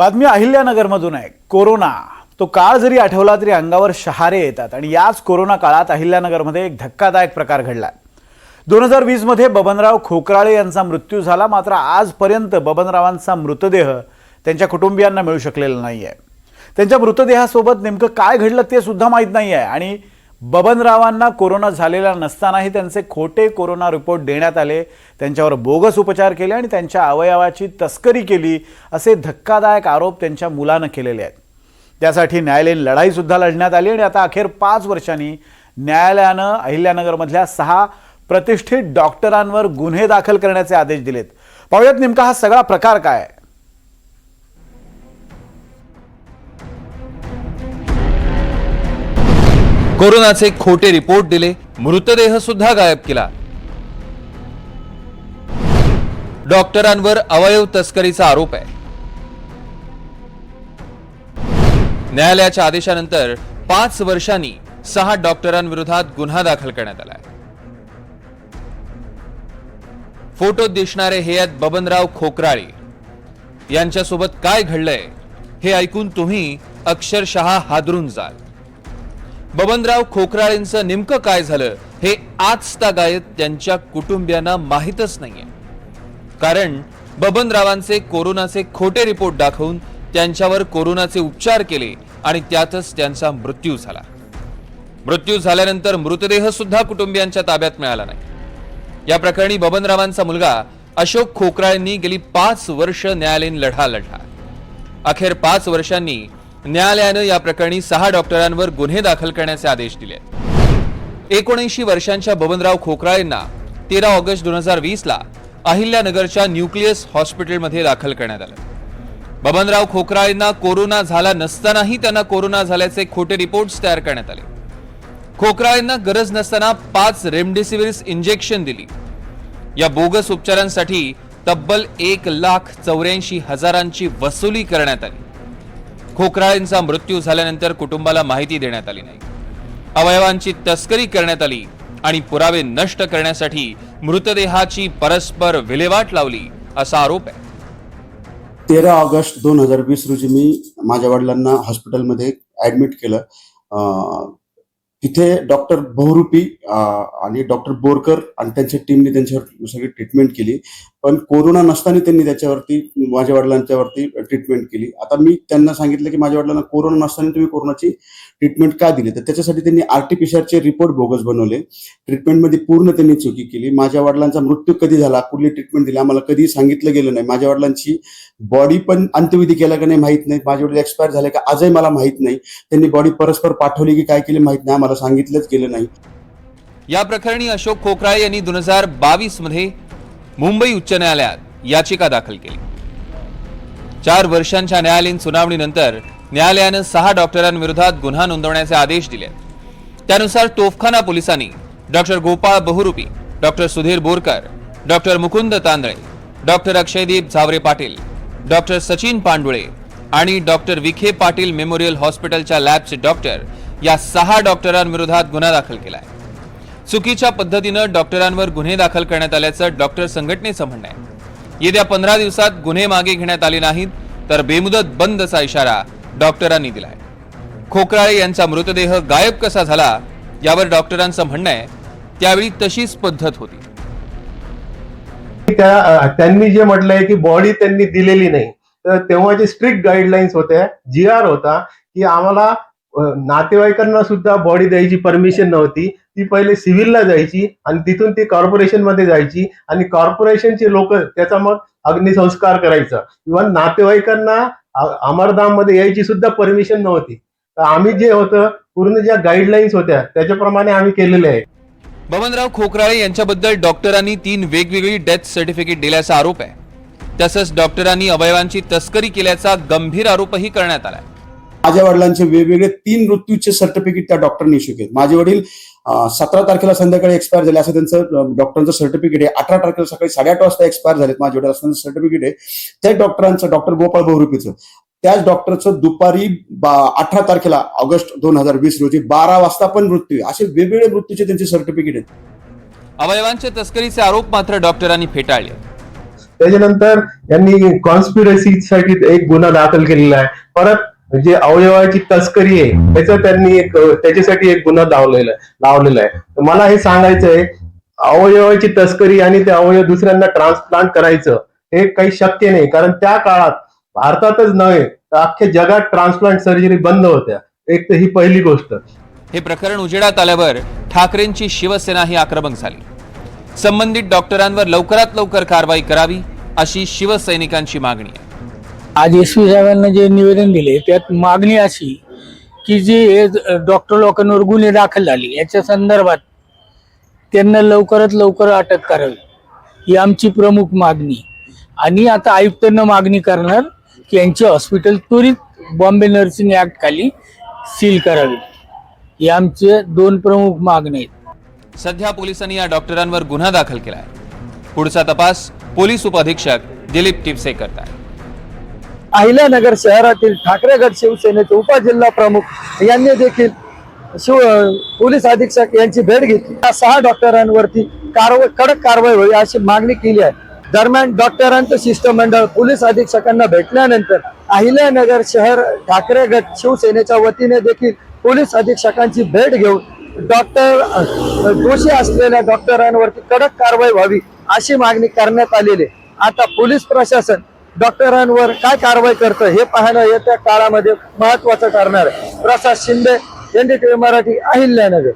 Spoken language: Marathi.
बातमी अहिल्यानगरमधून आहे. कोरोना. तो काळ जरी आठवला तरी अंगावर शहारे येतात आणि याच कोरोना काळात अहिल्यानगरमध्ये एक धक्कादायक प्रकार घडला दोन हजार वीसमध्ये बबनराव खोकराळे यांचा मृत्यू झाला मात्र आजपर्यंत बबनरावांचा मृतदेह त्यांच्या कुटुंबियांना मिळू शकलेला नाही आहे त्यांच्या मृतदेहासोबत नेमकं काय घडलं ते सुद्धा माहीत नाही आहे आणि बबनरावांना कोरोना झालेला नसतानाही त्यांचे खोटे कोरोना रिपोर्ट देण्यात आले. त्यांच्यावर बोगस उपचार केले आणि त्यांच्या अवयवाची तस्करी केली असे धक्कादायक आरोप त्यांच्या मुलानं केलेले आहेत. त्यासाठी न्यायालयीन लढाईसुद्धा लढण्यात आली आणि आता अखेर पाच वर्षांनी न्यायालयानं अहिल्यानगरमधल्या सहा प्रतिष्ठित डॉक्टरांवर गुन्हे दाखल करण्याचे आदेश दिलेत. पाहुयात नेमका हा सगळा प्रकार काय कोरोनाचे खोटे रिपोर्ट दिले मृतदेह सुद्धा गायब केला. डॉक्टरांवर अवयव तस्करीचा आरोप आहे. न्यायालयाच्या आदेशानंतर पाच वर्षांनी सहा डॉक्टरांविरोधात गुन्हा दाखल करण्यात आलाय फोटोत दिसणारे हे आहेत बबनराव खोकराळे. यांच्यासोबत काय घडलंय हे ऐकून तुम्ही अक्षरशः हादरून जाल. बबनराव खोकराळेंचं नेमकं काय झालं हे आजतागायत त्यांच्या कुटुंबियांना माहीतच नाहीये. कारण बबनरावांचे कोरोनाचे खोटे रिपोर्ट दाखवून त्यांच्यावर कोरोनाचे उपचार केले आणि त्यातच त्यांचा मृत्यू झाला. मृत्यू झाल्यानंतर मृतदेह सुद्धा कुटुंबियांच्या ताब्यात मिळाला नाही. या प्रकरणी बबनरावांचा मुलगा अशोक खोकराळेंनी गेली पाच वर्ष न्यायालयीन लढा लढला. अखेर पाच वर्षांनी न्यायालयानं या प्रकरणी सहा डॉक्टरांवर गुन्हे दाखल करण्याचे आदेश दिले एकोणऐंशी वर्षांच्या बबनराव खोकराळेंना तेरा ऑगस्ट दोन हजार वीसला अहिल्यानगरच्या न्यूक्लियस हॉस्पिटलमध्ये दाखल करण्यात आलं. बबनराव खोकराळेंना कोरोना झाला नसतानाही त्यांना कोरोना झाल्याचे खोटे रिपोर्ट्स तयार करण्यात आले. खोकराळेंना गरज नसताना पाच रेमडेसिविर इंजेक्शन दिली. या बोगस उपचारांसाठी तब्बल एक लाख चौऱ्याऐंशी हजारांची वसुली करण्यात आली. खोकराळींचा मृत्यू झाल्यानंतर कुटुंबाला माहिती देण्यात आली नाही. अवयवांची तस्करी करण्यात आली आणि पुरावे नष्ट करण्यासाठी मृतदेहाची परस्पर विल्हेवाट लावली असा आरोप आहे. तेरा ऑगस्ट दोन हजार वीस रोजी मी माझ्या वडिलांना हॉस्पिटलमध्ये ऍडमिट केलं. अं, तिथे डॉक्टर बहुरूपी आणि डॉक्टर बोरकर आणि त्यांच्या टीमने त्यांच्यावर सगळी ट्रीटमेंट केली. पण कोरोना नसताना त्यांनी त्याच्यावरती माझ्या वडिलांच्यावरती ट्रीटमेंट केली. आता मी त्यांना सांगितलं की माझ्या वडिलांना कोरोना नसताना तुम्ही कोरोनाची ट्रीटमेंट का दिली? तर त्याच्यासाठी त्यांनी आरटीपीसीआरचे रिपोर्ट बोगस बनवले. ट्रीटमेंटमध्ये पूर्ण त्यांनी चुकी केली. माझ्या वडिलांचा मृत्यू कधी झाला? कुठली ट्रीटमेंट दिली? आम्हाला कधी सांगितलं गेलं नाही. माझ्या वडिलांची बॉडी पण अंत्यविधी केला का नाही माहीत नाही. माझे वडील एक्सपायर झाले का आजही मला माहीत नाही. त्यांनी बॉडी परस्पर पाठवली की काय केली माहीत नाही. आम्हाला सांगितलंच गेलं नाही. या प्रकरणी अशोक खोकराळे यांनी दोन हजार बावीसमध्ये मुंबई उच्च न्यायालयात याचिका दाखल केली. चार वर्षांच्या न्यायालयीन सुनावणीनंतर न्यायालयानं सहा डॉक्टरांविरोधात गुन्हा नोंदवण्याचे आदेश दिले. त्यानुसार तोफखाना पोलिसांनी doctor Gopal Bahurupi doctor Sudhir Borkar doctor Mukund Tandale doctor Akshaydeep Zaware Patil doctor Sachin Pandule आणि डॉक्टर विखे पाटील मेमोरियल हॉस्पिटलच्या लॅबचे डॉक्टर या सहा डॉक्टरांविरोधात गुन्हा दाखल केलाय. चुकीच्या पद्धतीनं डॉक्टरांवर गुन्हे दाखल करण्यात आल्याचं डॉक्टर संघटनेचं म्हणणं आहे. येत्या पंधरा दिवसात गुन्हे मागे घेण्यात आले नाहीत तर बेमुदत बंदचा इशारा डॉक्टरांनी दिलाय. खोकराळे यांचा मृतदेह गायब कसा झाला यावर डॉक्टरांचं म्हणणं आहे. त्यावेळी तशीच पद्धत होती. त्या त्यांनी जे म्हटलंय की बॉडी त्यांनी दिलेली नाही तर तेव्हा जे स्ट्रिक्ट गाईडलाईन्स होत्या जी आर होता की आम्हाला नातेवाईकांना सुद्धा बॉडी द्यायची परमिशन नव्हती ती पहिले सिव्हिलला जायची आणि तिथून ती कॉर्पोरेशनमध्ये जायची आणि कॉर्पोरेशनचे लोक त्याचा मग अग्निसंस्कार करायचा. इव्हन नातेवाईकांना अमरधाममध्ये यायची सुद्धा परमिशन नव्हती. तर आम्ही जे होतं पूर्ण ज्या गाईडलाईन्स होत्या त्याच्याप्रमाणे आम्ही केलेले आहे. बबनराव खोकराळे यांच्याबद्दल डॉक्टरांनी तीन वेगवेगळी डेथ सर्टिफिकेट दिल्याचा आरोप आहे. तसंच डॉक्टरांनी अवयवांची तस्करी केल्याचा गंभीर आरोपही करण्यात आलाय. माझ्या वडिलांचे वेगवेगळे तीन मृत्यूचे सर्टिफिकेट त्या डॉक्टरने इश्यू केले. माझे वडील सतरा तारखेला संध्याकाळी एक्सपायर झाले असं त्यांचं डॉक्टरांचं सर्टिफिकेट आहे. अठरा तारखेला सकाळी साडेआठ वाजता एक्सपायर झालेत माझे वडील असं सर्टिफिकेट आहे. त्या डॉक्टरांचं डॉक्टर गोपाळ बहुरूपीचं. त्याच डॉक्टरचं दुपारी अठरा तारखेला ऑगस्ट दोन हजार वीस रोजी बारा वाजता पण मृत्यू आहे. असे वेगवेगळे मृत्यूचे त्यांचे सर्टिफिकेट आहेत. अवयवांच्या तस्करीचे आरोप मात्र डॉक्टरांनी फेटाळले. त्याच्यानंतर यांनी कॉन्स्पिरसी साठी एक गुन्हा दाखल केलेला आहे. परत जे अवयवाची तस्करी आहे. त्याचं त्यांनी एक त्याच्यासाठी एक गुन्हा लावलेला लावलेला आहे. मला हे सांगायचं आहे अवयवाची तस्करी आणि ते अवयव दुसऱ्यांना ट्रान्सप्लांट करायचं हे काही शक्य नाही. कारण त्या काळात भारतातच नव्हे तर अख्ख्या जगात ट्रान्सप्लांट सर्जरी बंद होत्या. एक तर ही पहिली गोष्ट. हे प्रकरण उजेडात आल्यावर ठाकरेंची शिवसेना ही आक्रमक झाली. संबंधित डॉक्टरांवर लवकरात लवकर कारवाई करावी अशी शिवसैनिकांची मागणी आहे. आज एस पी साहेबांना जे निवेदन दिले त्यात मागणी अशी की जे हे डॉक्टर लोकांवर गुन्हे दाखल झाले याच्या संदर्भात त्यांना लवकरात लवकर अटक करावी ही आमची प्रमुख मागणी. आणि आता आयुक्तांना मागणी करणार की यांचे हॉस्पिटल त्वरित बॉम्बे नर्सिंग ऍक्ट खाली सील करावी. ही आमचे दोन प्रमुख मागणी आहेत. सध्या पोलिसांनी या डॉक्टरांवर गुन्हा दाखल केला आहे पुढचा तपास पोलीस उपअधीक्षक दिलीप टिपसे करतात. अहिल्यानगर शहरातील ठाकरे गट शिवसेनेचे उपजिल्हा प्रमुख यांनी देखील शिव पोलीस अधीक्षक यांची भेट घेतली या सहा डॉक्टरांवरती कारवाई कडक कारवाई होईल अशी मागणी केली आहे दरम्यान डॉक्टरांचं शिष्टमंडळ पोलीस अधीक्षकांना भेटल्यानंतर अहिल्यानगर शहर ठाकरे गट शिवसेनेच्या वतीने देखील पोलीस अधीक्षकांची भेट घेऊन डॉक्टर दोषी असलेल्या डॉक्टरांवरती कडक कारवाई व्हावी अशी मागणी करण्यात आलेली आहे. आता पोलीस प्रशासन डॉक्टरांवर काय कारवाई करतं हे पाहणं येत्या काळामध्ये महत्वाचं ठरणार आहे. प्रसाद शिंदे एनडीटीव्ही मराठी अहिल्यानगर.